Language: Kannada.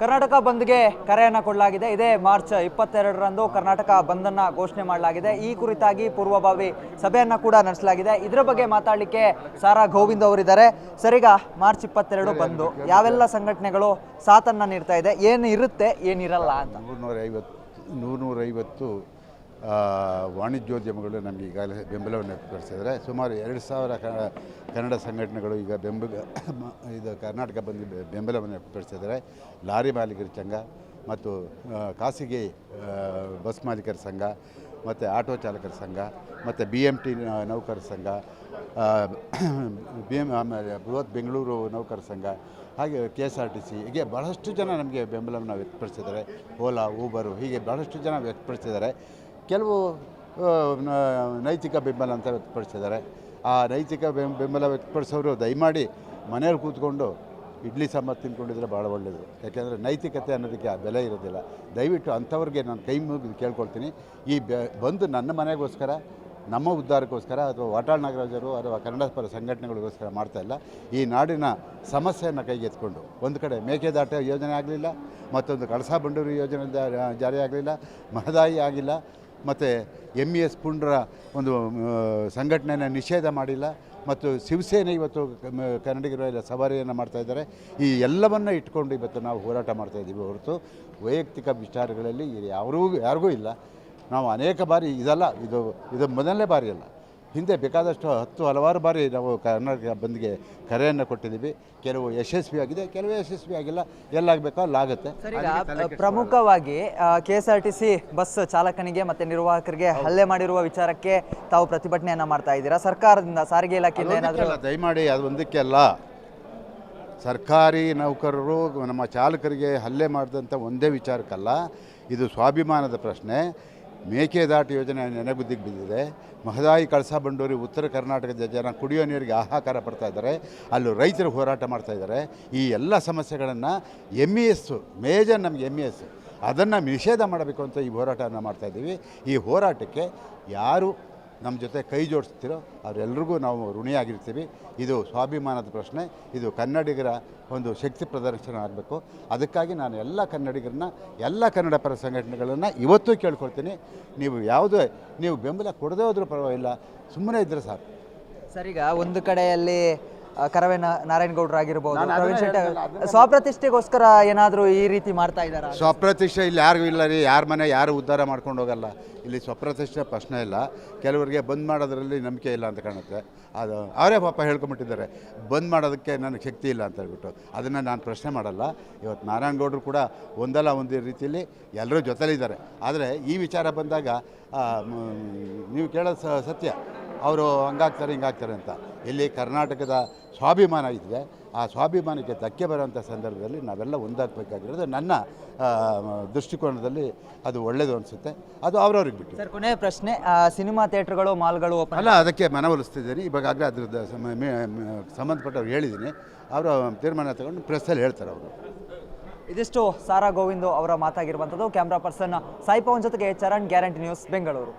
ಕರ್ನಾಟಕ ಬಂದ್ಗೆ ಕರೆಯನ್ನು ಕೊಡಲಾಗಿದೆ. ಇದೇ ಮಾರ್ಚ್ ಇಪ್ಪತ್ತೆರಡರಂದು ಕರ್ನಾಟಕ ಬಂದನ್ನು ಘೋಷಣೆ ಮಾಡಲಾಗಿದೆ. ಈ ಕುರಿತಾಗಿ ಪೂರ್ವಭಾವಿ ಸಭೆಯನ್ನು ಕೂಡ ನಡೆಸಲಾಗಿದೆ. ಇದರ ಬಗ್ಗೆ ಮಾತಾಡಲಿಕ್ಕೆ ಸಾರಾ ಗೋವಿಂದ್ ಅವರಿದ್ದಾರೆ. ಸರಿಗ, ಮಾರ್ಚ್ ಇಪ್ಪತ್ತೆರಡು ಬಂದು ಯಾವೆಲ್ಲ ಸಂಘಟನೆಗಳು ಸಾಥನ್ನು ನೀಡ್ತಾ ಇದೆ? ಏನು ಇರುತ್ತೆ, ಏನಿರಲ್ಲ ಅಂತ. ನೂರುನೂರ ಐವತ್ತು ನೂರುನೂರೈವತ್ತು ವಾಣಿಜ್ಯೋದ್ಯಮಗಳು ನಮಗೆ ಈಗಾಗಲೇ ಬೆಂಬಲವನ್ನು ವ್ಯಕ್ತಪಡಿಸಿದರೆ ಸುಮಾರು ಎರಡು ಸಾವಿರ ಕನ್ನಡ ಸಂಘಟನೆಗಳು ಈಗ ಬೆಂಬಲ, ಇದು ಕರ್ನಾಟಕ ಬಂದು ಬೆಂಬಲವನ್ನು ವ್ಯಕ್ತಪಡಿಸಿದರೆ ಲಾರಿ ಮಾಲೀಕರ ಸಂಘ ಮತ್ತು ಖಾಸಗಿ ಬಸ್ ಮಾಲೀಕರ ಸಂಘ ಮತ್ತು ಆಟೋ ಚಾಲಕರ ಸಂಘ ಮತ್ತು ಬಿ ಎಂ ಟಿ ನೌಕರ ಸಂಘ ಬಿ ಎಂ ಆಮೇಲೆ ಬೃಹತ್ ಬೆಂಗಳೂರು ನೌಕರ ಸಂಘ ಹಾಗೆ K S R T C ಹೀಗೆ ಭಾಳಷ್ಟು ಜನ ನಮಗೆ ಬೆಂಬಲವನ್ನು ವ್ಯಕ್ತಪಡಿಸಿದ್ದಾರೆ ಓಲಾ, ಊಬರು ಹೀಗೆ ಭಾಳಷ್ಟು ಜನ ವ್ಯಕ್ತಪಡಿಸಿದ್ದಾರೆ ಕೆಲವು ನೈತಿಕ ಬೆಂಬಲ ಅಂತ ವ್ಯಕ್ತಪಡಿಸಿದ್ದಾರೆ. ಆ ನೈತಿಕ ಬೆಂಬಲ ವ್ಯಕ್ತಪಡಿಸೋರು ದಯಮಾಡಿ ಮನೆಯಲ್ಲಿ ಕೂತ್ಕೊಂಡು ಇಡ್ಲಿ ಸಾಂಬಾರು ತಿನ್ಕೊಂಡಿದ್ರೆ ಭಾಳ ಒಳ್ಳೆಯದು ಯಾಕೆಂದರೆ ನೈತಿಕತೆ ಅನ್ನೋದಕ್ಕೆ ಆ ಬೆಲೆ ಇರೋದಿಲ್ಲ. ದಯವಿಟ್ಟು ಅಂಥವ್ರಿಗೆ ನಾನು ಕೈ ಮುಗಿದು ಕೇಳ್ಕೊಳ್ತೀನಿ. ಈ ಬೆ, ಬಂದು ನನ್ನ ಮನೆಗೋಸ್ಕರ, ನಮ್ಮ ಉದ್ಧಾರಕ್ಕೋಸ್ಕರ ಅಥವಾ ವಾಟಾಳ್ ನಾಗರಾಜರು ಅಥವಾ ಕನ್ನಡ ಪರ ಸಂಘಟನೆಗಳಿಗೋಸ್ಕರ ಮಾಡ್ತಾ ಇಲ್ಲ. ಈ ನಾಡಿನ ಸಮಸ್ಯೆಯನ್ನು ಕೈಗೆತ್ಕೊಂಡು ಒಂದು ಕಡೆ ಮೇಕೆದಾಟ ಯೋಜನೆ ಆಗಲಿಲ್ಲ, ಮತ್ತೊಂದು ಕಳಸಾ ಬಂಡೂರು ಯೋಜನೆ ಜಾರಿ ಆಗಲಿಲ್ಲ, ಮಹದಾಯಿ ಆಗಿಲ್ಲ. ಮತ್ತು ಎಂ ಇ ಎಸ್ ಪುಂಡ್ರ ಒಂದು ಸಂಘಟನೆಯನ್ನು ನಿಷೇಧ ಮಾಡಿಲ್ಲ. ಮತ್ತು ಶಿವಸೇನೆ ಇವತ್ತು ಕನ್ನಡಿಗರ ಎಲ್ಲ ಸವಾರಿಯನ್ನು ಮಾಡ್ತಾ ಇದ್ದಾರೆ. ಈ ಎಲ್ಲವನ್ನು ಇಟ್ಕೊಂಡು ಇವತ್ತು ನಾವು ಹೋರಾಟ ಮಾಡ್ತಾ ಇದ್ದೀವಿ ಹೊರತು ವೈಯಕ್ತಿಕ ವಿಚಾರಗಳಲ್ಲಿ ಯಾರಿಗೂ ಯಾರೂ ಯಾರಿಗೂ ಇಲ್ಲ. ನಾವು ಅನೇಕ ಬಾರಿ ಇದಲ್ಲ, ಇದು ಇದು ಮೊದಲನೇ ಬಾರಿ ಅಲ್ಲ. ಹಿಂದೆ ಬೇಕಾದಷ್ಟು ಹತ್ತು ಹಲವಾರು ಬಾರಿ ನಾವು ಕರ್ನಾಟಕ ಬಂದ್ಗೆ ಕರೆಯನ್ನು ಕೊಟ್ಟಿದ್ದೀವಿ. ಕೆಲವು ಯಶಸ್ವಿಯಾಗಿದೆ ಕೆಲವು ಯಶಸ್ವಿ ಆಗಿಲ್ಲ. ಎಲ್ಲಾಗಬೇಕೋ ಅಲ್ಲಾಗುತ್ತೆ ಸರ್ ಈಗ ಪ್ರಮುಖವಾಗಿ K S R T C bus ಚಾಲಕನಿಗೆ ಮತ್ತು ನಿರ್ವಾಹಕರಿಗೆ ಹಲ್ಲೆ ಮಾಡಿರುವ ವಿಚಾರಕ್ಕೆ ತಾವು ಪ್ರತಿಭಟನೆಯನ್ನು ಮಾಡ್ತಾ ಇದ್ದೀರಾ? ಸರ್ಕಾರದಿಂದ ಸಾರಿಗೆ ಇಲಾಖೆಯಿಂದ ಏನಾದರೂ ದಯಮಾಡಿ ಅದು ಒಂದಕ್ಕೆ ಅಲ್ಲ. ಸರ್ಕಾರಿ ನೌಕರರು ನಮ್ಮ ಚಾಲಕರಿಗೆ ಹಲ್ಲೆ ಮಾಡಿದಂಥ ಒಂದೇ ವಿಚಾರಕ್ಕಲ್ಲ. ಇದು ಸ್ವಾಭಿಮಾನದ ಪ್ರಶ್ನೆ. ಮೇಕೆದಾಟು ಯೋಜನೆ ನೆನೆಗುದ್ದಿಗೆ ಬಿದ್ದಿದೆ. ಮಹದಾಯಿ ಕಳಸಾ ಬಂಡೂರಿ ಉತ್ತರ ಕರ್ನಾಟಕದ ಜನ ಕುಡಿಯೋ ನೀರಿಗೆ ಆಹಾಕಾರ ಪಡ್ತಾ ಇದ್ದಾರೆ. ಅಲ್ಲೂ ರೈತರು ಹೋರಾಟ ಮಾಡ್ತಾ ಇದ್ದಾರೆ. ಈ ಎಲ್ಲ ಸಮಸ್ಯೆಗಳನ್ನು ಎಂ ಇ ಎಸ್ಸು ಮೇಜರ್ ನಮಗೆ ಎಂ ಇ ಎಸ್ಸು ಅದನ್ನು ನಿಷೇಧ ಮಾಡಬೇಕು ಅಂತ ಈ ಹೋರಾಟವನ್ನು ಮಾಡ್ತಾ ಇದ್ದೀವಿ. ಈ ಹೋರಾಟಕ್ಕೆ ಯಾರು ನಮ್ಮ ಜೊತೆ ಕೈ ಜೋಡಿಸ್ತೀರೋ ಅವರೆಲ್ಲರಿಗೂ ನಾವು ಋಣಿಯಾಗಿರ್ತೀವಿ. ಇದು ಸ್ವಾಭಿಮಾನದ ಪ್ರಶ್ನೆ. ಇದು ಕನ್ನಡಿಗರ ಒಂದು ಶಕ್ತಿ ಪ್ರದರ್ಶನ ಆಗಬೇಕು. ಅದಕ್ಕಾಗಿ ನಾನು ಎಲ್ಲ ಕನ್ನಡಿಗರನ್ನ, ಎಲ್ಲ ಕನ್ನಡ ಪರ ಸಂಘಟನೆಗಳನ್ನು ಇವತ್ತೂ ಕೇಳ್ಕೊಳ್ತೀನಿ. ನೀವು ಯಾವುದೇ, ನೀವು ಬೆಂಬಲ ಕೊಡದೇ ಹೋದ್ರೂ ಪರವಾಗಿಲ್ಲ. ಸುಮ್ಮನೆ ಇದ್ದರೆ ಸಾಕು. ಸರ್, ಈಗ ಒಂದು ಕಡೆಯಲ್ಲಿ ಕರವೇ ನಾರಾಯಣಗೌಡರು ಆಗಿರ್ಬೋದು ಪ್ರವೀಣ್ ಶೆಟ್ಟಿ ಸ್ವಪ್ರತಿಷ್ಠೆಗೋಸ್ಕರ ಏನಾದರೂ ಈ ರೀತಿ ಮಾಡ್ತಾ ಇದ್ದಾರಾ? ಸ್ವಪ್ರತಿಷ್ಠೆ ಇಲ್ಲಿ ಯಾರಿಗೂ ಇಲ್ಲ ರೀ ಯಾರ ಮನೆ ಯಾರು ಉದ್ಧಾರ ಮಾಡ್ಕೊಂಡು ಹೋಗಲ್ಲ. ಇಲ್ಲಿ ಸ್ವಪ್ರತಿಷ್ಠೆ ಪ್ರಶ್ನೆ ಇಲ್ಲ ಕೆಲವರಿಗೆ ಬಂದ್ ಮಾಡೋದ್ರಲ್ಲಿ ನಂಬಿಕೆ ಇಲ್ಲ ಅಂತ ಕಾಣುತ್ತೆ. ಅದು ಅವರೇ ಪಾಪ ಹೇಳ್ಕೊಂಬಿಟ್ಟಿದ್ದಾರೆ ಬಂದ್ ಮಾಡೋದಕ್ಕೆ ನನಗೆ ಶಕ್ತಿ ಇಲ್ಲ ಅಂತ ಹೇಳ್ಬಿಟ್ಟು. ಅದನ್ನು ನಾನು ಪ್ರಶ್ನೆ ಮಾಡಲ್ಲ ಇವತ್ತು ನಾರಾಯಣಗೌಡರು ಕೂಡ ಒಂದಲ್ಲ ಒಂದು ರೀತಿಯಲ್ಲಿ ಎಲ್ಲರೂ ಜೊತೆಲಿದ್ದಾರೆ. ಆದರೆ ಈ ವಿಚಾರ ಬಂದಾಗ ನೀವು ಕೇಳೋದು ಸತ್ಯ. ಅವರು ಹಂಗಾಗ್ತಾರೆ ಹಿಂಗಾಗ್ತಾರೆ ಅಂತ. ಇಲ್ಲಿ ಕರ್ನಾಟಕದ ಸ್ವಾಭಿಮಾನ ಇದೆ. ಆ ಸ್ವಾಭಿಮಾನಕ್ಕೆ ಧಕ್ಕೆ ಬರುವಂಥ ಸಂದರ್ಭದಲ್ಲಿ ನಾವೆಲ್ಲ ಒಂದಾಗಬೇಕಾಗಿರೋದು ನನ್ನ ದೃಷ್ಟಿಕೋನದಲ್ಲಿ ಅದು ಒಳ್ಳೆಯದು ಅನಿಸುತ್ತೆ. ಅದು ಅವ್ರವ್ರಿಗೆ ಬಿಟ್ಟು. ಸರ್ ಕೊನೆಯ ಪ್ರಶ್ನೆ ಸಿನಿಮಾ ಥಿಯೇಟ್ರ್ಗಳು ಮಾಲ್ಗಳು ಓಪನ್ ಅಲ್ಲ ಅದಕ್ಕೆ ಮನವೊಲಿಸ್ತಿದ್ದೀನಿ ಇವಾಗಾಗಲೇ ಅದ್ರದ್ದು ಸಂಬಂಧಪಟ್ಟವ್ರು ಹೇಳಿದ್ದೀನಿ ಅವರು ತೀರ್ಮಾನ ತಗೊಂಡು ಪ್ರೆಸ್ಸಲ್ಲಿ ಹೇಳ್ತಾರೆ ಅವರು. ಇದಿಷ್ಟು ಸಾರಾ ಗೋವಿಂದು ಅವರ ಮಾತಾಗಿರುವಂಥದ್ದು. ಕ್ಯಾಮ್ರಾ ಪರ್ಸನ್ ಸಾಯಿ ಪವನ್ ಜೊತೆಗೆ ಚರಣ್ ಗ್ಯಾರಂಟಿ ನ್ಯೂಸ್ ಬೆಂಗಳೂರು.